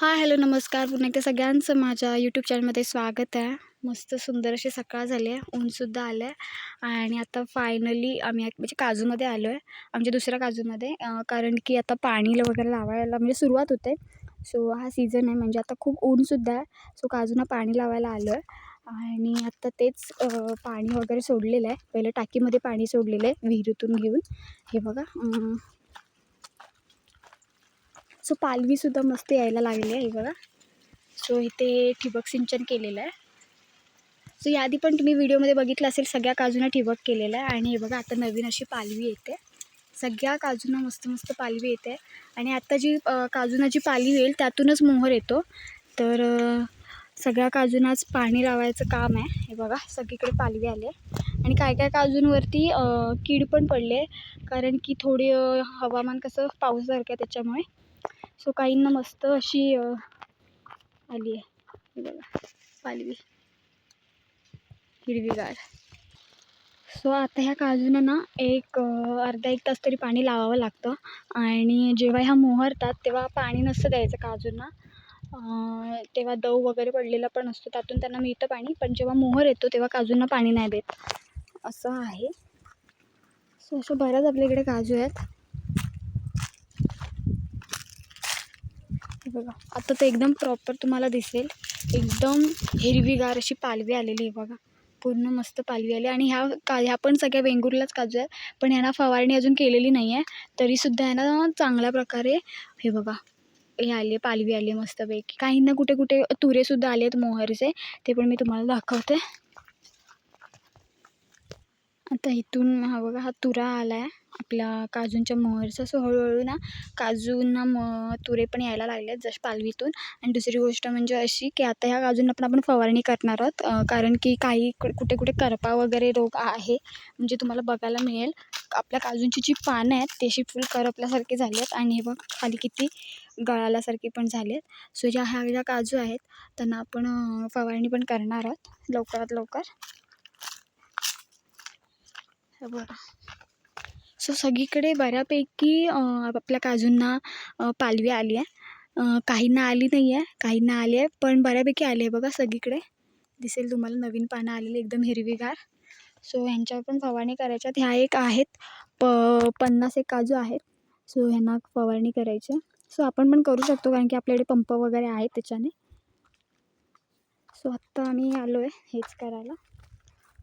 हां हॅलो नमस्कार. पुन्हा एकदा सगळ्यांचं माझ्या यूट्यूब चॅनलमध्ये स्वागत आहे. मस्त सुंदर अशी सकाळ झाली आहे. ऊनसुद्धा आलं आहे आणि आता फायनली आम्ही म्हणजे काजूमध्ये आलो आहे आमच्या दुसऱ्या काजूमध्ये. कारण की आता पाणी वगैरे लावायला म्हणजे सुरुवात होते. सो हा सीझन आहे. म्हणजे आता खूप ऊनसुद्धा आहे. सो काजूंना पाणी लावायला आलो आहे आणि आत्ता तेच पाणी वगैरे सोडलेलं आहे. पहिलं टाकीमध्ये पाणी सोडलेलं आहे. विहिरीतून घेऊन. हे बघा. सो पालवीसुद्धा मस्त यायला लागली आहे हे बघा. सो इथे ठिबक सिंचन केलेलं आहे. सो याआधी पण तुम्ही व्हिडिओमध्ये बघितलं असेल सगळ्या काजूनं ठिबक केलेलं आहे. आणि हे बघा आता नवीन अशी पालवी येते. सगळ्या काजूंना मस्त मस्त पालवी येते. आणि आत्ता जी अ, काजूंना जी पालवी येईल त्यातूनच मोहर येतो. तर सगळ्या काजूंनाच पाणी लावायचं काम आहे. हे बघा सगळीकडे पालवी आले आणि काय काय काजूंवरती कीड पण पडले. कारण की थोडी हवामान कसं पावसासारखं आहे त्याच्यामुळे. सो काहींना मस्त अशी आली आहे. बघा पालवी. हिरवीगार. सो आता ह्या काजूंना ना एक अर्धा एक तास तरी पाणी लावावं लागतं. आणि जेव्हा ह्या मोहरतात तेव्हा पाणी नसतं द्यायचं काजूंना. तेव्हा दव वगैरे पडलेला पण असतो त्यातून त्यांना मिळतं पाणी. पण जेव्हा मोहर येतो तेव्हा काजूंना पाणी नाही देत. असं आहे. सो अशा बऱ्याच आपल्याकडे काजू आहेत. हे बघा. आता तर एकदम प्रॉपर तुम्हाला दिसेल. एकदम हिरवीगार अशी पालवी आलेली आहे बघा. पूर्ण मस्त पालवी आली. आणि ह्या का ह्या पण सगळ्या वेंगुर्लाच काजू आहेत. पण ह्यांना फवारणी अजून केलेली नाही आहे. तरीसुद्धा ह्यांना चांगल्या प्रकारे हे बघा हे आले पालवी आली आहे मस्तपैकी. काहींना कुठे कुठे तुरेसुद्धा आले आहेत मोहरीचे. ते पण मी तुम्हाला दाखवते. आता इथून हा बघा हा तुरा आला आहे आपल्या काजूंच्या मोहरचा सो हळूहळू ना काजूंना म तुरे पण यायला लागले आहेत जसं पालवीतून. आणि दुसरी गोष्ट म्हणजे अशी की आता ह्या काजूंना पण आपण फवारणी करणार आहोत. कारण की काही कुठे कुठे करपा वगैरे रोग आहे. म्हणजे तुम्हाला बघायला मिळेल. आपल्या काजूंची जी पानं आहेत तशी फुल करपल्यासारखी झाली आहेत आणि हे बघ खाली किती गळाल्यासारखी पण झाली आहेत सो ज्या ह्या ज्या काजू आहेत. त्यांना आपण फवारणी पण करणार आहोत. लवकरात लवकर. बरं. सो सगळीकडे बऱ्यापैकी आपल्या काजूंना पालवी आली आहे. काहींना आली नाही आहे काहींना आली आहे पण बऱ्यापैकी आली आहे बघा सगळीकडे. दिसेल तुम्हाला नवीन पानं आलेली एकदम हिरवीगार. सो ह्यांच्यावर पण फवारणी करायच्यात. ह्या एक आहेत प पन्नास एक काजू आहेत. सो ह्यांना फवारणी करायची आहे. सो आपण पण करू शकतो कारण की आपल्याकडे पंप वगैरे आहेत त्याच्याने. सो आत्ता आम्ही आलो आहे हेच करायला.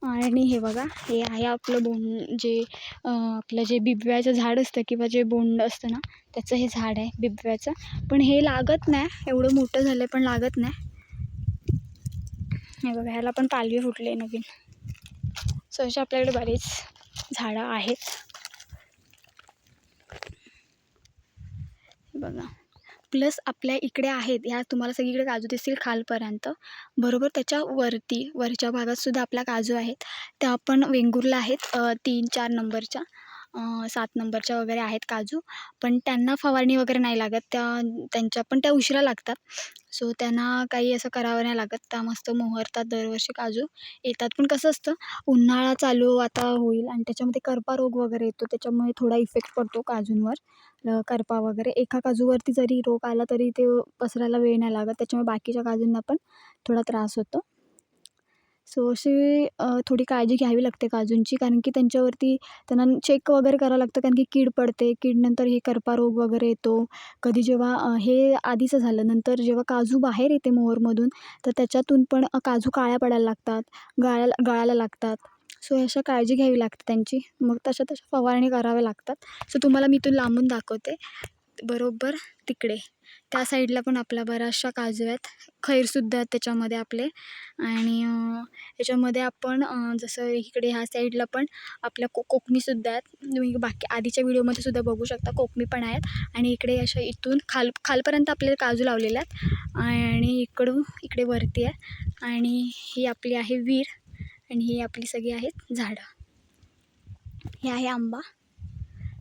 आणि हे बघा हे आहे आपलं बोंड जे आपलं जे बिबव्याचं झाड असतं किंवा जे बोंड असतं ना त्याचं हे झाड आहे बिबव्याचं. पण हे लागत नाही एवढं मोठं झालं आहे पण लागत नाही. हे बघा ह्याला पण पालवी फुटली आहे नवीन. सो असे आपल्याकडे बरेच झाडं आहेत. हे बघा. प्लस आपल्या इकडे आहेत ह्या तुम्हाला सगळीकडे काजू दिसतील खालपर्यंत. बरोबर त्याच्या वरती वरच्या भागात सुद्धा आपल्या काजू आहेत. त्या आपण वेंगुर्ला आहेत तीन चार नंबरच्या. सात नंबरच्या वगैरे आहेत काजू. पण त्यांना फवारणी वगैरे नाही लागत. त्या त्यांच्या पण त्या उशिरा लागतात. सो त्यांना काही असं करावं नाही लागत. त्या मस्त मोहरतात दरवर्षी काजू. येतात पण कसं असतं उन्हाळा चालू आता होईल आणि त्याच्यामध्ये करपा रोग वगैरे येतो. त्याच्यामुळे थोडा इफेक्ट पडतो काजूंवर. करपा वगैरे. एका काजूवरती जरी रोग आला तरी ते पसरायला वेळ नाही लागत. त्याच्यामुळे बाकीच्या काजूंना पण थोडा त्रास होतो. सो अशी थोडी काळजी घ्यावी लागते काजूंची कारण की त्यांच्यावरती त्यांना चेक वगैरे करावं लागतं कारण की कीड पडते कीडनंतर हे करपारोग वगैरे येतो. कधी जेव्हा हे आधीचं झालं नंतर जेव्हा काजू बाहेर येते मोहरमधून तर त्याच्यातून पण काजू काळ्या पडायला लागतात गळायला गळायला लागतात. सो अशा काळजी घ्यावी लागते त्यांची. मग तशा तशा फवारणी कराव्या लागतात. सो तुम्हाला मी इथून लांबून दाखवते. बरोबर तिकडे. त्या साईडला पण आपल्या बऱ्याचशा काजू आहेत. खैरसुद्धा आहेत त्याच्यामध्ये आपले. आणि याच्यामध्ये आपण जसं इकडे ह्या साईडला पण आपल्या को कोकमीसुद्धा आहेत. तुम्ही बाकी आधीच्या व्हिडिओमध्ये सुद्धा बघू शकता कोकमी पण आहेत. आणि इकडे अशा इथून खाल खालपर्यंत आपल्याला काजू लावलेले आहेत. आणि इकडून इकडे वरती आहे. आणि ही आपली आहे विहीर. आणि ही आपली सगळी आहेत झाडं. हे आहे आंबा.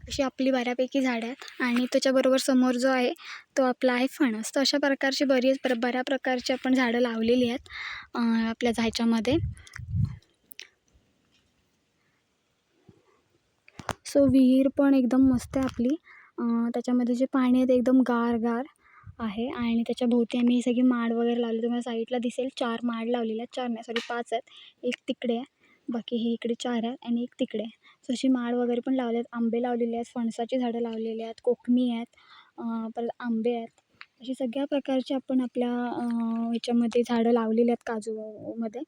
अशी आपली बऱ्यापैकी झाडं आहेत आणि त्याच्याबरोबर समोर जो आहे तो आपला आहे फणस. तर अशा प्रकारची बरीच प्र बऱ्या प्रकारची आपण झाडं लावलेली आहेत आपल्या जायच्यामध्ये सो विहीर पण एकदम मस्त आहे आपली. त्याच्यामध्ये जे पाणी आहे ते एकदम गार गार आहे आणि त्याच्याभोवती आम्ही सगळी माड वगैरे लावली. तुम्हाला साईडला दिसेल चार माड लावलेल्या आहेत. चार नाही सॉरी पाच आहेत. एक तिकडे आहे. बाकी हे इकडे चार आहे आणि एक तिकडे आहे. जशी माळ माड वगैरे पण लावले आहेत. आंबे लावलेले आहेत. फणसाची झाडं लावलेली आहेत. कोकमी आहेत. परत आंबे आहेत. अशी सगळ्या प्रकारची आपण आपल्या ह्याच्यामध्ये झाडं लावलेली आहेत काजूमध्ये.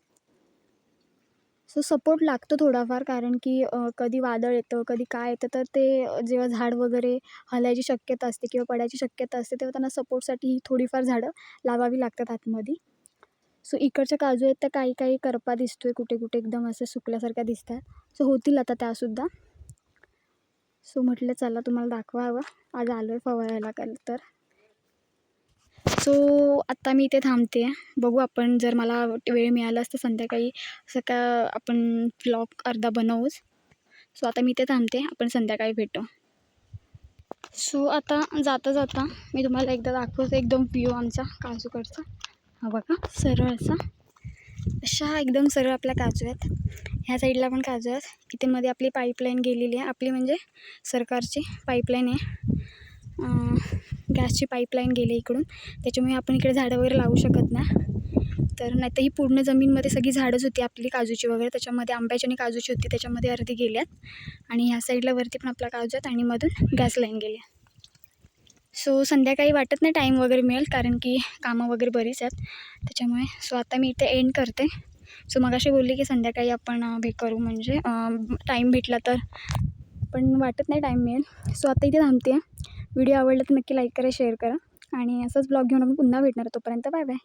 सो सपोर्ट लागतो थोडाफार कारण की कधी वादळ येतं कधी काय येतं तर ते जेव्हा झाड वगैरे हलायची शक्यता असते किंवा पडायची शक्यता असते तेव्हा त्यांना सपोर्टसाठी ही थोडीफार झाडं लावावी लागतात आतमध्ये. सो इकडच्या काजू आहेत त्या काही काही करपा दिसतो आहे कुठे कुठे एकदम असं सुकल्यासारख्या आहेत सो होतील आता त्यासुद्धा. सो म्हटलं चला तुम्हाला दाखवावं. आज आलो आहे फवारायला काल तर. सो आत्ता मी इथे थांबते. बघू आपण जर मला वेळ मिळाला असतं संध्याकाळी असं का आपण ब्लॉग अर्धा बनवूच. सो आता मी इथे थांबते. आपण संध्याकाळी भेटू. सो आता जाता जाता मी तुम्हाला एकदा दाखवते एकदम व्ह्यू आमचा काजूकडचा. हा बघा सरळ असा. अशा एकदम सरळ आपल्या काजू आहेत. ह्या साईडला पण काजू आहेत. इथे मध्ये आपली पाईपलाईन गेलेली आहे. आपली म्हणजे सरकारची पाईपलाईन आहे. गॅसची पाईपलाईन गेली इकडून. त्याच्यामुळे आपण इकडे झाडं वगैरे लावू शकत नाही. तर नाही तर ही पूर्ण जमीनमध्ये सगळी झाडंच होती आपली काजूची वगैरे. त्याच्यामध्ये आंब्याची आणि काजूची होती. त्याच्यामध्ये अर्धी गेल्यात आणि ह्या साईडला वरती पण आपला काजू आहेत आणि मधून गॅस लाईन गेली सो संध्याकाळी वाटत नाही टाईम वगैरे मिळेल कारण की कामं वगैरे बरीच आहेत. त्याच्यामुळे सो आता मी इथे एंड करते. सो मग अशी बोलली की संध्याकाळी आपण हे करू म्हणजे टाईम भेटला तर. पण वाटत नाही टाईम मिळेल. सो आता इथे थांबते. व्हिडिओ आवडला तर नक्की लाईक करा शेअर करा. आणि असंच ब्लॉग घेऊन आपण पुन्हा भेटणार तोपर्यंत बाय बाय